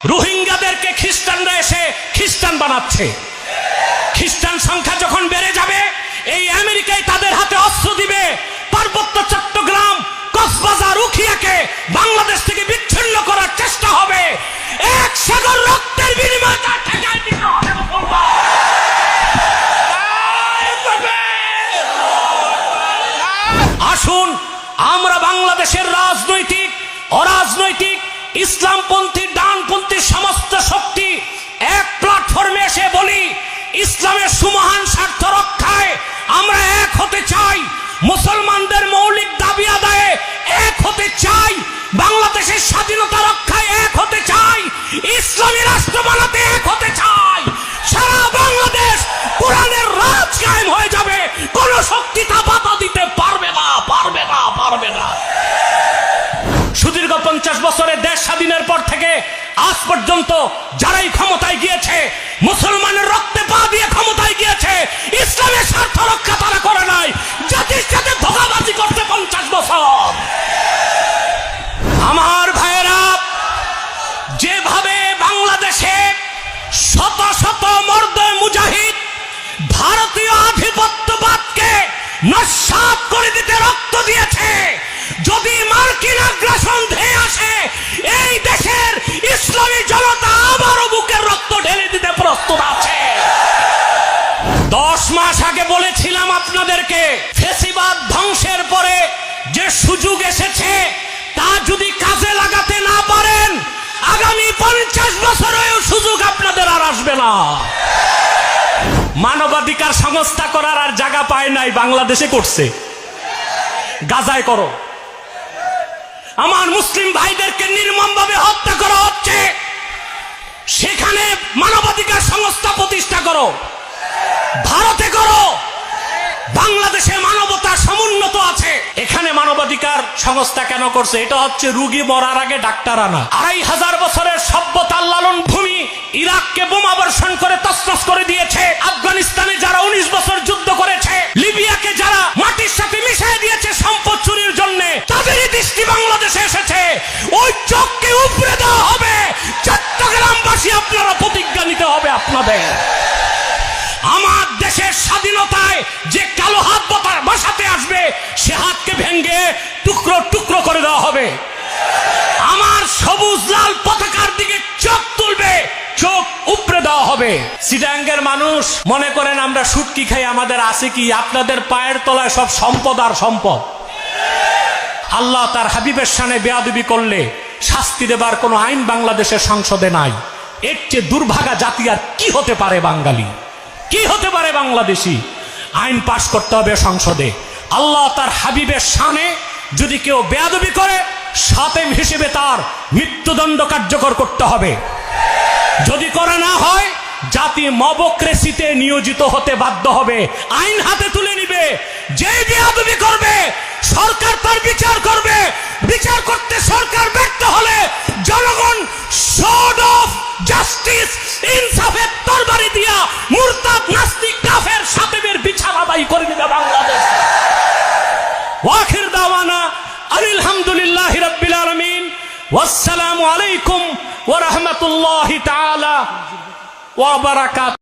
রোহিঙ্গাদেরকে খ্রিস্টানরা এসে খ্রিস্টান বানাচ্ছে। খ্রিস্টান সংখ্যা যখন বেড়ে যাবে, এই আমেরিকায় তাদের হাতে অস্ত্র দিবে। পার্বত্য চট্টগ্রাম, কক্সবাজার উখিয়াকে বাংলাদেশ থেকে বিচ্ছিন্ন করার চেষ্টা হবে। এক সাগর রক্তের বিনিময়ে আসুন, আমরা বাংলাদেশের রাজনৈতিক, অরাজনৈতিক ইসলামপন্থী, ডানপন্থী সমস্ত শক্তি এক প্ল্যাটফর্মে এসে বলি, ইসলামের সুমহান স্বার্থ রক্ষায় আমরা এক হতে চাই। মুসলমানদের মৌলিক দাবি আদায়ে এক হতে চাই। বাংলাদেশের স্বাধীনতা রক্ষায় এক হতে চাই। ইসলামী রাষ্ট্র সুদীর্ঘ পঞ্চাশ বছরের দেশ স্বাধীনের পর থেকে আজ পর্যন্ত যারাই ক্ষমতায় গিয়েছে, মুসলমানের রক্তে পা দিয়ে ক্ষমতায় গিয়েছে, ইসলামের স্বার্থ রক্ষা তারা করে নাই। জাতির সাথে ধোকাবাজি করতে পঞ্চাশ বছর। আমার ভাইয়েরা, যেভাবে বাংলাদেশে শত শত মর্দ মুজাহিদ ভারতীয় আধিপত্যবাদকে নস্বাত করে দিতে রক্ত দিয়েছে, যদি মার্কিন আগ্রাসন আসে এই দেশের ইসলামী জনতা আবারও বুকের রক্ত ঢেলে দিতে প্রস্তুত আছে। দশ মাস আগে বলেছিলাম আপনাদেরকে, ফেসিবাদ ধ্বংসের পরে যে সুযোগ এসেছে, তা যদি কাজে লাগাতে না পারেন, আগামী পঞ্চাশ বছরেও সুযোগ আপনাদের আর আসবে না। মানবাধিকার সংস্থা করার আর জায়গা পায় নাই, বাংলাদেশে করছে। গাজায় করো। আমার মুসলিম ভাইদেরকে নির্মমভাবে হত্যা করা হচ্ছে। সেখানে মানবাধিকার সংস্থা প্রতিষ্ঠা করো। ভারতে করো। বাংলাদেশে মানবতা সমুন্নত আছে। এখানে মানবাধিকার সংস্থা কেন করছে? এটা হচ্ছে রুগী মরার আগে ডাক্তার আনা। আড়াই হাজার বছরের সভ্যতার লালন ভূমি ইরাককে বোমা বর্ষণ করে তসনস করে দিয়েছে। সে হাতকে ভেঙ্গে টুকরো টুকরো করে দেওয়া হবে। আমার সবুজ লাল পতাকার দিকে চোখ তুলবে, চোখ উপড়ে দেওয়া হবে। সিডাঙ্গের মানুষ মনে করেন আমরা সুটকি খাই, আমাদের আছে কি? আপনাদের পায়ের তলায় সব সম্পদ আর সম্পদ। আল্লাহ তার হাবিবের সানে বেয়াদবি করলে শাস্তি দেবার কোনো আইন বাংলাদেশের সংসদে নাই। এর চেয়ে দুর্ভাগা জাতি আর কি হতে পারে বাঙালি? কি হতে পারে বাংলাদেশি? আইন পাশ করতে হবে সংসদে। আল্লাহ তার হাবিবের সানে যদি কেউ বেয়াদবি করে, সাতেম হিসেবে তার মৃত্যুদণ্ড কার্যকর করতে হবে। যদি করে না হয়, জাতি মবক্রেসিতে নিয়োজিত হতে বাধ্য হবে। আইন হাতে তুলে নিবে। যে বেয়াদবি করবে, সরকার তার বিচার করবে। বিচার করতে সরকার আলামিন আলাইকুম ওয়া রাহমাতুল্লাহি তাআলা ওয়া বারাকাতুহু